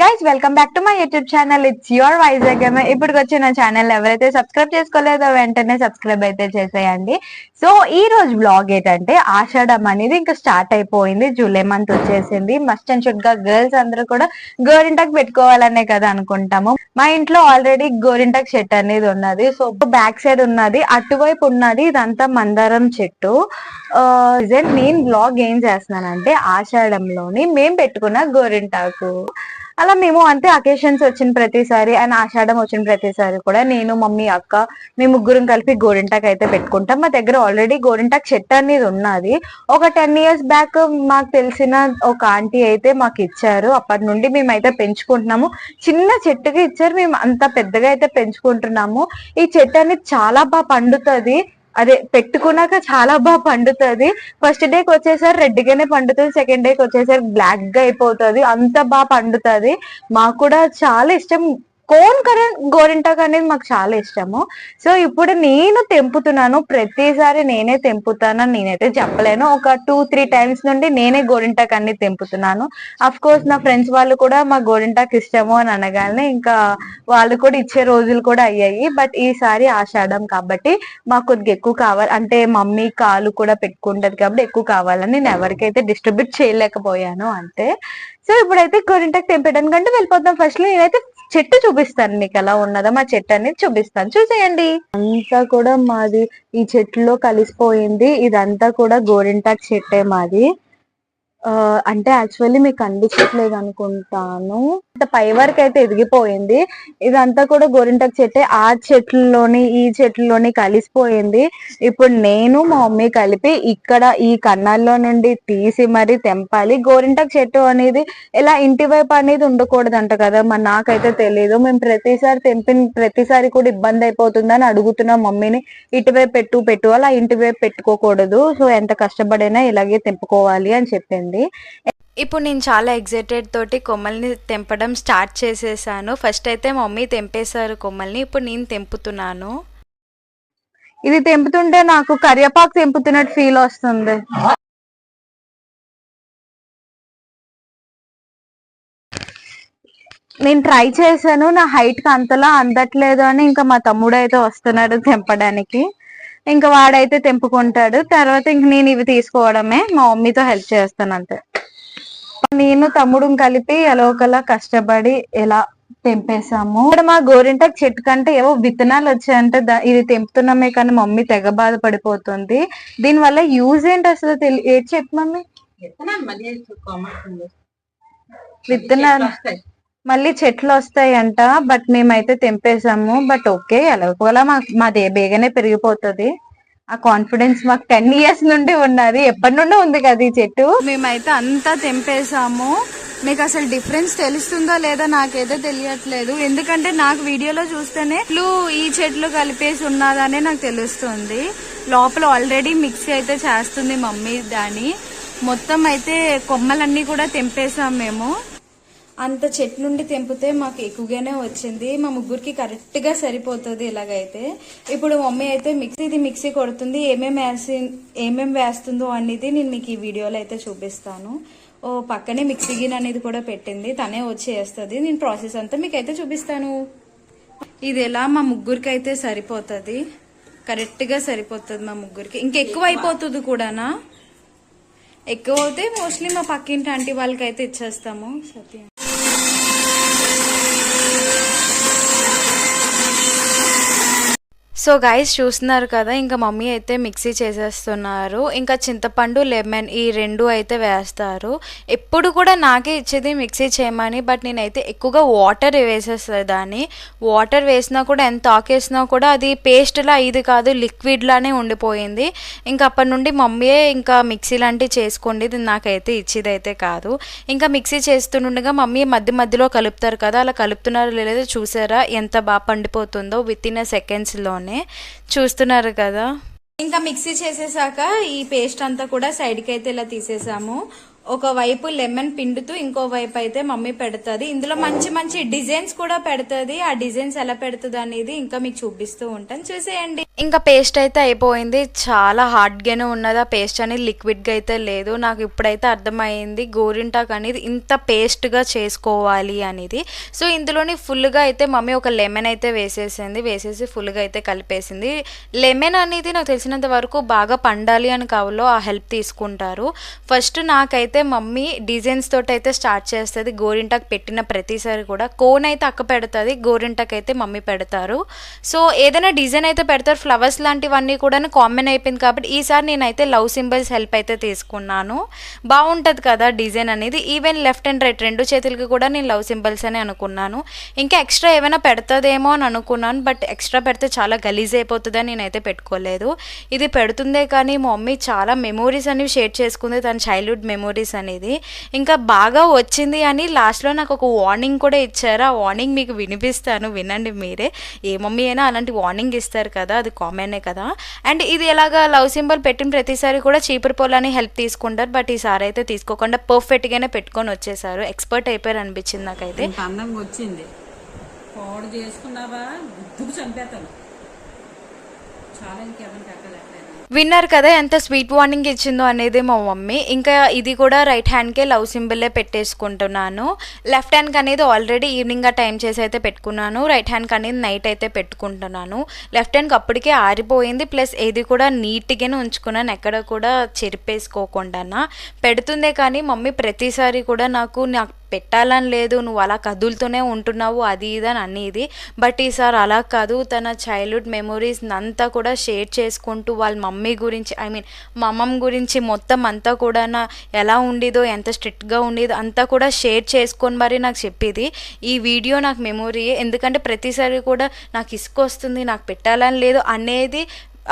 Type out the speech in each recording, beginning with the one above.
Guys welcome back to my YouTube channel it's your Vizag ఇప్పుడు వచ్చి నా channel ఎవరైతే సబ్స్క్రైబ్ చేసుకోలేదో వెంటనే సబ్స్క్రైబ్ అయితే చేసేయండి. సో ఈ రోజు బ్లాగ్ ఏంటంటే ఆషాఢం అనేది ఇంకా స్టార్ట్ అయిపోయింది. జూలై మంత్ వచ్చేసింది. మస్ట్ అండ్ షుడ్గా గర్ల్స్ అందరూ కూడా గోరింటాకు పెట్టుకోవాలనే కదా అనుకుంటాము. మా ఇంట్లో ఆల్రెడీ గోరింటాకు చెట్టు అనేది ఉన్నది. సో బ్యాక్ సైడ్ ఉన్నది అటువైపు ఉన్నది ఇదంతా మందారం చెట్టు. ఆ, నేను బ్లాగ్ ఏం చేస్తున్నానంటే ఆషాఢంలోని మేము పెట్టుకున్న గోరింటాకు. అలా మేము అంతే అకేషన్స్ వచ్చిన ప్రతిసారి అండ్ ఆషాఢం వచ్చిన ప్రతిసారి కూడా నేను మమ్మీ అక్క మేము ముగ్గురం కలిపి గోరింటాకు అయితే పెట్టుకుంటాం. మా దగ్గర ఆల్రెడీ గోరింటాకు చెట్టు అనేది ఉన్నది. ఒక టెన్ ఇయర్స్ బ్యాక్ మాకు తెలిసిన ఒక ఆంటీ అయితే మాకు ఇచ్చారు. అప్పటి నుండి మేమైతే పెంచుకుంటున్నాము. చిన్న చెట్టుకి ఇచ్చారు. మేము అంత పెద్దగా అయితే పెంచుకుంటున్నాము. ఈ చెట్టు అనేది చాలా బాగా పండుతుంది. అదే పెట్టుకున్నాక చాలా బాగా పండుతుంది. ఫస్ట్ డేకి వచ్చేసరి రెడ్ గానే పండుతుంది. సెకండ్ డేకి వచ్చేసరి బ్లాక్గా అయిపోతుంది. అంత బాగా పండుతుంది. మాకు కూడా చాలా ఇష్టం కోన్ కరెంట్ గోరింటాకు అనేది మాకు చాలా ఇష్టము. సో ఇప్పుడు నేను తెంపుతున్నాను. ప్రతిసారి నేనే తెంపుతానని నేనైతే చెప్పలేను. ఒక టూ త్రీ టైమ్స్ నుండి నేనే గోరింటాక్ అన్ని తెంపుతున్నాను. అఫ్ కోర్స్ నా ఫ్రెండ్స్ వాళ్ళు కూడా మా గోరింటాక్ ఇష్టము అని అనగానే ఇంకా వాళ్ళు కూడా ఇచ్చే రోజులు కూడా అయ్యాయి. బట్ ఈసారి ఆషాఢం కాబట్టి మాకు కొద్దిగా ఎక్కువ కావాలి. అంటే మమ్మీ కాలు కూడా పెట్టుకుంటది కాబట్టి ఎక్కువ కావాలని నేను ఎవరికైతే డిస్ట్రిబ్యూట్ చేయలేకపోయాను అంతే. సో ఇప్పుడైతే గోరింటాక్ తెంపడానికి అంటే వెళ్ళిపోతాం ఫస్ట్ నేనైతే చెట్టు చూపిస్తాను. మీకు ఎలా ఉన్నదో మా చెట్టు అనేది చూపిస్తాను. చూసేయండి. అంతా కూడా మాది ఈ చెట్టులో కలిసిపోయింది. ఇదంతా కూడా గోరింటాకు చెట్టే మాది. అంటే యాక్చువల్లీ మీకు కనిపించట్లేదు అనుకుంటాను. పై వరకు అయితే ఎదిగిపోయింది. ఇదంతా కూడా గోరింటకు చెట్టే ఆ చెట్లలోని ఈ చెట్లలోని కలిసిపోయింది. ఇప్పుడు నేను మా మమ్మీ కలిపి ఇక్కడ ఈ కన్నాల్లో నుండి తీసి మరి తెంపాలి. గోరింటకు చెట్టు అనేది ఇలా ఇంటి వైపు అనేది ఉండకూడదు అంట కదా. మరి నాకైతే తెలియదు మేము ప్రతిసారి తెంపిన ప్రతిసారి కూడా ఇబ్బంది అయిపోతుందని అడుగుతున్నాం మమ్మీని. ఇటువైపు పెట్టు పెట్టు అలా ఇంటి వైపు పెట్టుకోకూడదు. సో ఎంత కష్టపడైనా ఇలాగే తెంపుకోవాలి అని చెప్పింది. ఇప్పుడు నేను చాలా ఎగ్జైటెడ్ తోటి కొమ్మల్ని తెంపడం స్టార్ట్ చేసేసాను. ఫస్ట్ అయితే మమ్మీ తెంపేశారు కొమ్మల్ని ఇప్పుడు నేను తెంపుతున్నాను. ఇది తెంపుతుంటే నాకు కరివేపాకు తెంపుతున్నట్టు ఫీల్ వస్తుంది. నేను ట్రై చేశాను నా హైట్కి అంతలా అందట్లేదు అని ఇంకా మా తమ్ముడు అయితే వస్తున్నాడు తెంపడానికి. ఇంకా వాడైతే తెంపుకుంటాడు. తర్వాత ఇంక నేను ఇవి తీసుకోవడమే. మా మమ్మీతో హెల్ప్ చేస్తాను అంతే. నేను తమ్ముడు కలిపి ఎలా ఒకలా కష్టపడి ఎలా తెంపేసాము ఇక్కడ మా గోరింటాకు చెట్టు కంటే ఏవో విత్తనాలు వచ్చాయంటే. ఇది తెంపుతున్నామే కానీ మమ్మీ తెగ బాధపడిపోతుంది. దీని వల్ల యూజ్ ఏంటి అసలు తెలి ఏంటి చెప్పు మమ్మీ? విత్తనాలు మళ్ళీ చెట్లు వస్తాయంట బట్ మేమైతే తెంపేసాము బట్ ఓకే ఎలాగోలా మాది బేగనే పెరిగిపోతుంది. ఆ కాన్ఫిడెన్స్ మాకు టెన్ ఇయర్స్ నుండి ఉన్నది. ఎప్పటి నుండి ఉంది కదా ఈ చెట్టు? మేమైతే అంతా తెంపేశాము. మీకు అసలు డిఫరెన్స్ తెలుస్తుందో లేదో నాకైతే తెలియట్లేదు. ఎందుకంటే నాకు వీడియోలో చూస్తేనే చెట్లు ఈ చెట్లు కలిపేసి ఉన్నదనే నాకు తెలుస్తుంది. లోపల ఆల్రెడీ మిక్సీ అయితే చేస్తుంది మమ్మీ దాన్ని మొత్తం అయితే కొమ్మలన్నీ కూడా తెంపేశాము మేము. అంత చెట్టు నుండి తెంపితే మాకు ఎక్కువగానే వచ్చింది. మా ముగ్గురికి కరెక్ట్గా సరిపోతుంది ఇలాగైతే. ఇప్పుడు మమ్మీ అయితే మిక్సీ ఇది మిక్సీ కొడుతుంది. ఏమేమి వేసి ఏమేమి వేస్తుందో అనేది నేను మీకు ఈ వీడియోలో అయితే చూపిస్తాను. ఓ పక్కనే మిక్సీ గిన్ అనేది కూడా పెట్టింది. తనే వచ్చి వేస్తుంది. నేను ప్రాసెస్ అంతా మీకు అయితే చూపిస్తాను. ఇది ఎలా మా ముగ్గురికి అయితే సరిపోతుంది. కరెక్ట్గా సరిపోతుంది మా ముగ్గురికి. ఇంకెక్కువ అయిపోతుంది కూడానా? ఎక్కువ అయితే మోస్ట్లీ మా పక్కింటి ఆంటీ వాళ్ళకి అయితే ఇచ్చేస్తాము. సత్య. సో గైస్ చూస్తున్నారు కదా ఇంకా మమ్మీ అయితే మిక్సీ చేసేస్తున్నారు. ఇంకా చింతపండు లెమన్ ఈ రెండు అయితే వేస్తారు. ఎప్పుడు కూడా నాకే ఇచ్చేది మిక్సీ చేయమని బట్ నేనైతే ఎక్కువగా వాటర్ వేసేస్తాను దాన్ని వాటర్ వేసినా కూడా ఎంత ఆకేసినా కూడా అది పేస్ట్లా ఇది కాదు లిక్విడ్లానే ఉండిపోయింది. ఇంకా అప్పటి నుండి మమ్మీయే ఇంకా మిక్సీ లాంటివి చేసుకోండి ఇది నాకైతే ఇచ్చేది అయితే కాదు. ఇంకా మిక్సీ చేస్తుండగా మమ్మీ మధ్య మధ్యలో కలుపుతారు కదా అలా కలుపుతున్నారో లేదో చూసారా? ఎంత బాగా పండిపోతుందో విత్ ఇన్ సెకండ్స్లోనే చూస్తున్నారు కదా. ఇంకా మిక్సీ చేసేసాక ఈ పేస్ట్ అంతా కూడా సైడ్కి అయితే ఇలా తీసేసాము. ఒక వైపు లెమన్ పిండుతూ ఇంకో వైపు అయితే మమ్మీ పెడుతుంది. ఇందులో మంచి మంచి డిజైన్స్ కూడా పెడుతుంది. ఆ డిజైన్స్ ఎలా పెడుతుంది అనేది ఇంకా మీకు చూపిస్తూ ఉంటాను. చూసేయండి. ఇంకా పేస్ట్ అయితే అయిపోయింది. చాలా హార్డ్గానే ఉన్నది. ఆ పేస్ట్ అనేది లిక్విడ్గా అయితే లేదు. నాకు ఇప్పుడైతే అర్థమైంది. గోరింటాక్ అనేది ఇంత పేస్ట్గా చేసుకోవాలి అనేది. సో ఇందులోని ఫుల్గా అయితే మమ్మీ ఒక లెమన్ అయితే వేసేసింది. వేసేసి ఫుల్గా అయితే కలిపేసింది. లెమన్ అనేది నాకు తెలిసినంత వరకు బాగా పండాలి అని కావాలో ఆ హెల్ప్ తీసుకుంటారు. ఫస్ట్ నాకైతే అయితే మమ్మీ డిజైన్స్ తోటి అయితే స్టార్ట్ చేస్తుంది. గోరింటాకు పెట్టిన ప్రతిసారి కూడా కోన్ అయితే అక్క పెడుతుంది గోరింటాకు అయితే మమ్మీ పెడతారు. సో ఏదైనా డిజైన్ అయితే పెడతారు. ఫ్లవర్స్ లాంటివన్నీ కూడా కామన్ అయిపోయింది కాబట్టి ఈసారి నేనైతే లవ్ సింబల్స్ హెల్ప్ అయితే తీసుకున్నాను. బాగుంటుంది కదా డిజైన్ అనేది. ఈవెన్ లెఫ్ట్ అండ్ రైట్ రెండు చేతులకి కూడా నేను లవ్ సింబల్స్ అని అనుకున్నాను. ఇంకా ఎక్స్ట్రా ఏమైనా పెడుతుందేమో అని అనుకున్నాను. బట్ ఎక్స్ట్రా పెడితే చాలా గలీజ్ అయిపోతుందని నేనైతే పెట్టుకోలేదు. ఇది పెడుతుందే కానీ మా మమ్మీ చాలా మెమోరీస్ అనేవి షేర్ చేసుకుంది. తన చైల్డ్హుడ్ మెమోరీస్ అనేది ఇంకా బాగా వచ్చింది అని లాస్ట్లో నాకు ఒక వార్నింగ్ కూడా ఇచ్చారు. ఆ వార్నింగ్ మీకు వినిపిస్తాను వినండి మీరే. ఏ మమ్మీ అయినా అలాంటి వార్నింగ్ ఇస్తారు కదా అది కామనే కదా. అండ్ ఇది ఎలాగా లవ్ సింబల్ పెట్టిన ప్రతిసారి కూడా చీపురు పొలాన్ని హెల్ప్ తీసుకుంటారు. బట్ ఈసారి అయితే తీసుకోకుండా పర్ఫెక్ట్గానే పెట్టుకొని వచ్చేసారు. ఎక్స్పర్ట్ అయిపోయారు అనిపించింది నాకైతే. అందంగా వచ్చింది. పాడు చేసుకున్నావా? గుర్తుకు చంపేతాను చాలా ఇంకెవరికి అక్కడ విన్నారు కదా ఎంత స్వీట్ వార్నింగ్ ఇచ్చిందో అనేది మా మమ్మీ. ఇంకా ఇది కూడా రైట్ హ్యాండ్కే లవ్ సింబలే పెట్టేసుకుంటున్నాను. లెఫ్ట్ హ్యాండ్కి అనేది ఆల్రెడీ ఈవినింగ్ ఆ టైం చేసి అయితే పెట్టుకున్నాను. రైట్ హ్యాండ్కి అనేది నైట్ అయితే పెట్టుకుంటున్నాను. లెఫ్ట్ హ్యాండ్కి అప్పటికే ఆరిపోయింది. ప్లస్ ఇది కూడా నీట్గానే ఉంచుకున్నాను. ఎక్కడ కూడా చెరిపేసుకోకుండా. పెడుతుందే కానీ మమ్మీ ప్రతిసారి కూడా నాకు నాకు పెట్టాలని లేదు నువ్వు అలా కదులుతూనే ఉంటున్నావు అది ఇది అని అనేది. బట్ ఈసారి అలా కాదు తన చైల్డ్హుడ్ మెమొరీస్ అంతా కూడా షేర్ చేసుకుంటూ వాళ్ళ మమ్మీ గురించి ఐ మీన్ మా అమ్మమ్మ గురించి మొత్తం అంతా కూడా నా ఎలా ఉండేదో ఎంత స్ట్రిక్ట్గా ఉండేదో అంతా కూడా షేర్ చేసుకొని మరి నాకు చెప్పేది. ఈ వీడియో నాకు మెమొరీ ఎందుకంటే ప్రతిసారి కూడా నాకు ఇసుక వస్తుంది నాకు పెట్టాలని లేదు అనేది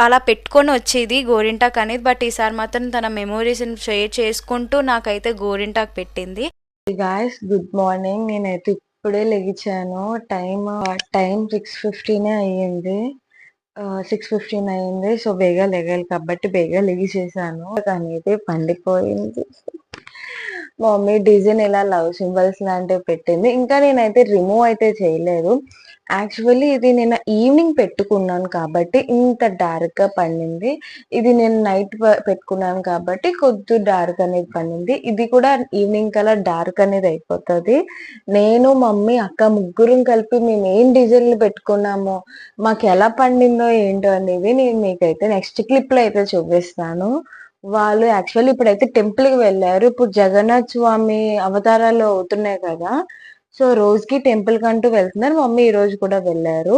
అలా పెట్టుకొని వచ్చేది గోరింటాక్ అనేది. బట్ ఈసారి మాత్రం తన మెమొరీస్ని షేర్ చేసుకుంటూ నాకైతే గోరింటాక్ పెట్టింది. గాయస్ గుడ్ మార్నింగ్ నేనైతే ఇప్పుడే లెగిచాను. టైం టైం సిక్స్ ఫిఫ్టీనే అయ్యింది. Uh, సిక్స్ ఫిఫ్టీన్ అయ్యింది. సో బేగా లెగాలి కాబట్టి బేగా లెగిచేసాను. కానీ అయితే పండిపోయింది. మా మమ్మీ డిజైన్ ఇలా లవ్ సింబల్స్ లాంటివి పెట్టింది. ఇంకా నేనైతే రిమూవ్ అయితే చేయలేదు. యాక్చువల్లీ ఇది నేను ఈవినింగ్ పెట్టుకున్నాను కాబట్టి ఇంత డార్క్గా పండింది. ఇది నేను నైట్ పెట్టుకున్నాను కాబట్టి కొద్ది డార్క్ అనేది పండింది. ఇది కూడా ఈవినింగ్ కలర్ డార్క్ అనేది అయిపోతుంది. నేను మమ్మీ అక్క ముగ్గురం కలిపి మేము ఏం డిజైన్లు పెట్టుకున్నామో మాకు ఎలా పండిందో ఏంటో అనేది నేను మీకైతే నెక్స్ట్ క్లిప్లో అయితే చూపిస్తాను. వాళ్ళు యాక్చువల్లీ ఇప్పుడైతే టెంపుల్కి వెళ్ళారు. ఇప్పుడు జగన్నాథ్ స్వామి అవతారాలు అవుతున్నాయి కదా. సో రోజుకి టెంపుల్ కంటూ వెళ్తున్నారు. మమ్మీ ఈ రోజు కూడా వెళ్ళారు.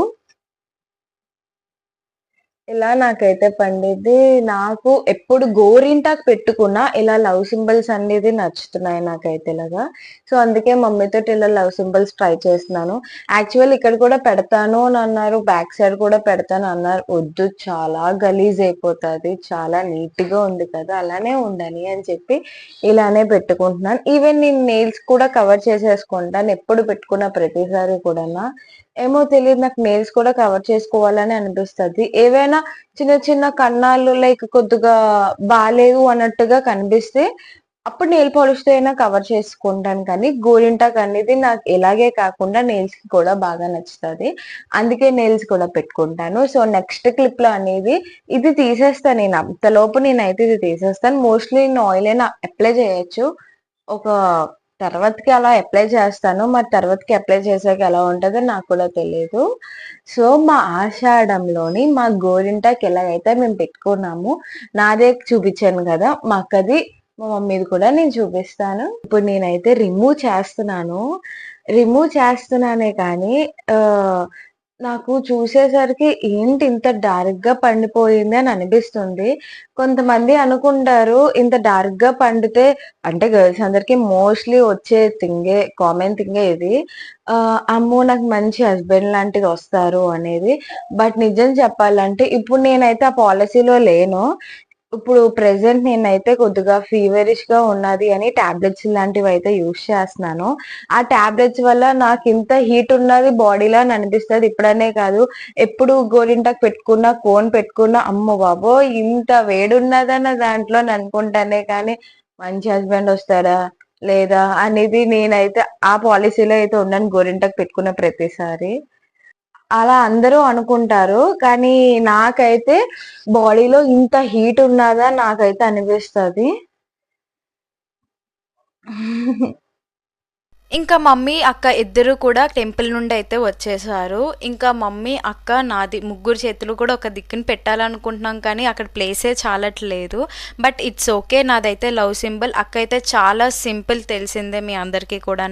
ఇలా నాకైతే పండిద్ది. నాకు ఎప్పుడు గోరింటాకు పెట్టుకున్నా ఇలా లవ్ సింబల్స్ అనేది నచ్చుతున్నాయి నాకైతే ఇలాగా. సో అందుకే మమ్మీతో ఇలా లవ్ సింబల్స్ ట్రై చేస్తున్నాను. యాక్చువల్ ఇక్కడ కూడా పెడతాను అని అన్నారు. బ్యాక్ సైడ్ కూడా పెడతాను అన్నారు. వద్దు చాలా గలీజ్ అయిపోతుంది. చాలా నీట్గా ఉంది కదా అలానే ఉండని అని చెప్పి ఇలానే పెట్టుకుంటున్నాను. ఈవెన్ నేను నెయిల్స్ కూడా కవర్ చేసేసుకుంటాను. ఎప్పుడు పెట్టుకున్న ప్రతిసారి కూడా ఏమో తెలియదు నాకు నెయిల్స్ కూడా కవర్ చేసుకోవాలని అనిపిస్తుంది. ఏవైనా చిన్న చిన్న కన్నాలు లైక్ కొద్దిగా బాగాలేవు అన్నట్టుగా కనిపిస్తే అప్పుడు నెయిల్ పాలిష్తో అయినా కవర్ చేసుకుంటాను. కానీ గోరింటాక్ అనేది నాకు ఎలాగే కాకుండా నెయిల్స్కి కూడా బాగా నచ్చుతుంది. అందుకే నెయిల్స్ కూడా పెట్టుకుంటాను. సో నెక్స్ట్ క్లిప్లో అనేది ఇది తీసేస్తాను నేను. అంతలోపు నేనైతే ఇది తీసేస్తాను. మోస్ట్లీ నేను ఆయిల్ అయినా అప్లై చేయొచ్చు. ఒక తర్వాతకి అలా అప్లై చేస్తాను. మరి తర్వాతకి అప్లై చేసాక ఎలా ఉంటుందో నాకు కూడా తెలియదు సో మా ఆషాఢంలోని మా గోరింటాకి ఎలాగైతే మేము పెట్టుకున్నాము నాదే చూపించాను కదా మా అక్కది మా మమ్మీది కూడా నేను చూపిస్తాను. ఇప్పుడు నేనైతే రిమూవ్ చేస్తున్నాను. రిమూవ్ చేస్తున్నానే కానీ నాకు చూసేసరికి ఏంటి ఇంత డార్క్గా పండిపోయింది అని అనిపిస్తుంది. కొంతమంది అనుకుంటారు ఇంత డార్క్గా పండితే అంటే గర్ల్స్ అందరికి మోస్ట్లీ వచ్చే థింగే కామన్ థింగే ఇది. అమ్మో నాకు మంచి హస్బెండ్ లాంటిది వస్తారు అనేది. బట్ నిజం చెప్పాలంటే ఇప్పుడు నేనైతే ఆ పాలసీలో లేను. ఇప్పుడు ప్రెసెంట్ నేనైతే కొద్దిగా ఫీవరిష్గా ఉన్నది అని టాబ్లెట్స్ లాంటివి అయితే యూస్ చేస్తున్నాను. ఆ టాబ్లెట్స్ వల్ల నాకు ఇంత హీట్ ఉన్నది బాడీలో అని అనిపిస్తుంది. ఇప్పుడనే కాదు ఎప్పుడు గోరింటాకు పెట్టుకున్నా కోన్ పెట్టుకున్నా అమ్మ బాబో ఇంత వేడున్నదన్న దాంట్లో అనుకుంటానే కానీ మంచి హస్బెండ్ వస్తాడా లేదా? అనేది నేనైతే ఆ పాలసీలో అయితే ఉన్నాను గోరింటకు పెట్టుకున్న ప్రతిసారి. అలా అందరూ అనుకుంటారు. కానీ నాకైతే బాడీలో ఇంత హీట్ ఉన్నదా నాకైతే అనిపిస్తుంది. ఇంకా మమ్మీ అక్క ఇద్దరు కూడా టెంపుల్ నుండి అయితే వచ్చేసారు. ఇంకా మమ్మీ అక్క నాది ముగ్గురు చేతులు కూడా ఒక దిక్కుని పెట్టాలనుకుంటున్నాం కానీ అక్కడ ప్లేసే చాలట్లేదు. బట్ ఇట్స్ ఓకే నాదైతే లవ్ సింబల్. అక్క అయితే చాలా సింపుల్ తెలిసిందే మీ అందరికీ కూడా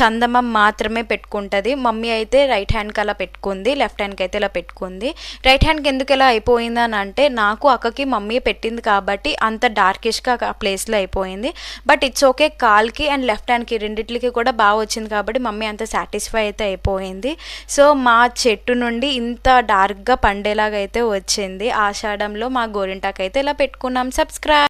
చందమం మాత్రమే పెట్టుకుంటుంది. మమ్మీ అయితే రైట్ హ్యాండ్కి అలా పెట్టుకుంది లెఫ్ట్ హ్యాండ్కి అయితే ఇలా పెట్టుకుంది. రైట్ హ్యాండ్కి ఎందుకు ఇలా అయిపోయింది అని అంటే నాకు అక్కకి మమ్మీ పెట్టింది కాబట్టి అంత డార్కిష్గా ఆ ప్లేస్లో అయిపోయింది. బట్ ఇట్స్ ఓకే కాల్కి అండ్ లెఫ్ట్ హ్యాండ్కి రెండిట్లకి కూడా బాగా వచ్చింది కాబట్టి మమ్మీ అంత సాటిస్ఫై అయితే అయిపోయింది. సో మా చెట్టు నుండి ఇంత డార్క్గా పండేలాగా అయితే వచ్చింది. ఆషాఢంలో మా గోరింటాకు అయితే ఇలా పెట్టుకున్నాం. సబ్స్క్రైబ్